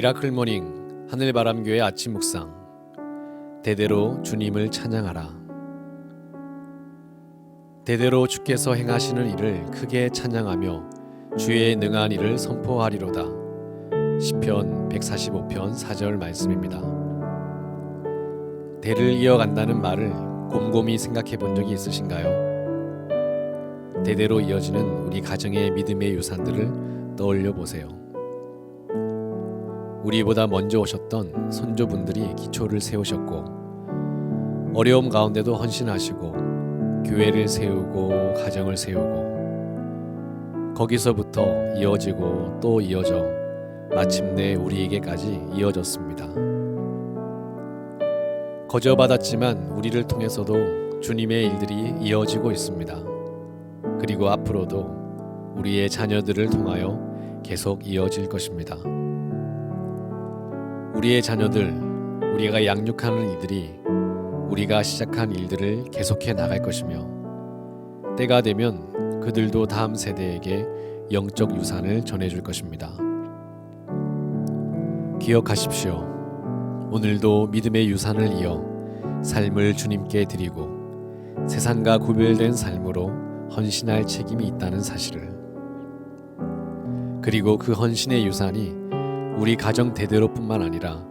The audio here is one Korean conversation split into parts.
미라클 모닝 하늘바람교회 아침 묵상 대대로 주님을 찬양하라 대대로 주께서 행하시는 일을 크게 찬양하며 주의 능한 일을 선포하리로다 시편 145편 4절 말씀입니다. 대를 이어간다는 말을 곰곰이 생각해 본 적이 있으신가요? 대대로 이어지는 우리 가정의 믿음의 유산들을 떠올려 보세요. 우리보다 먼저 오셨던 선조분들이 기초를 세우셨고 어려움 가운데도 헌신하시고 교회를 세우고 가정을 세우고 거기서부터 이어지고 또 이어져 마침내 우리에게까지 이어졌습니다. 거저 받았지만 우리를 통해서도 주님의 일들이 이어지고 있습니다. 그리고 앞으로도 우리의 자녀들을 통하여 계속 이어질 것입니다. 우리의 자녀들, 우리가 양육하는 이들이 우리가 시작한 일들을 계속해 나갈 것이며 때가 되면 그들도 다음 세대에게 영적 유산을 전해줄 것입니다. 기억하십시오. 오늘도 믿음의 유산을 이어 삶을 주님께 드리고 세상과 구별된 삶으로 헌신할 책임이 있다는 사실을 그리고 그 헌신의 유산이 우리 가정 대대로뿐만 아니라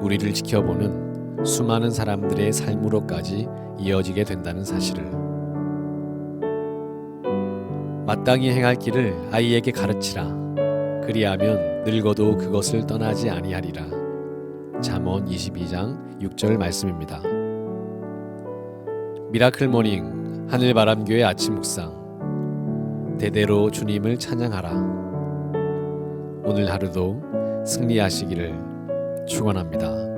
우리를 지켜보는 수많은 사람들의 삶으로까지 이어지게 된다는 사실을 마땅히 행할 길을 아이에게 가르치라. 그리하면 늙어도 그것을 떠나지 아니하리라. 잠언 22장 6절 말씀입니다. 미라클 모닝 하늘바람교회 아침 묵상. 대대로 주님을 찬양하라. 오늘 하루도 승리하시기를 축원합니다.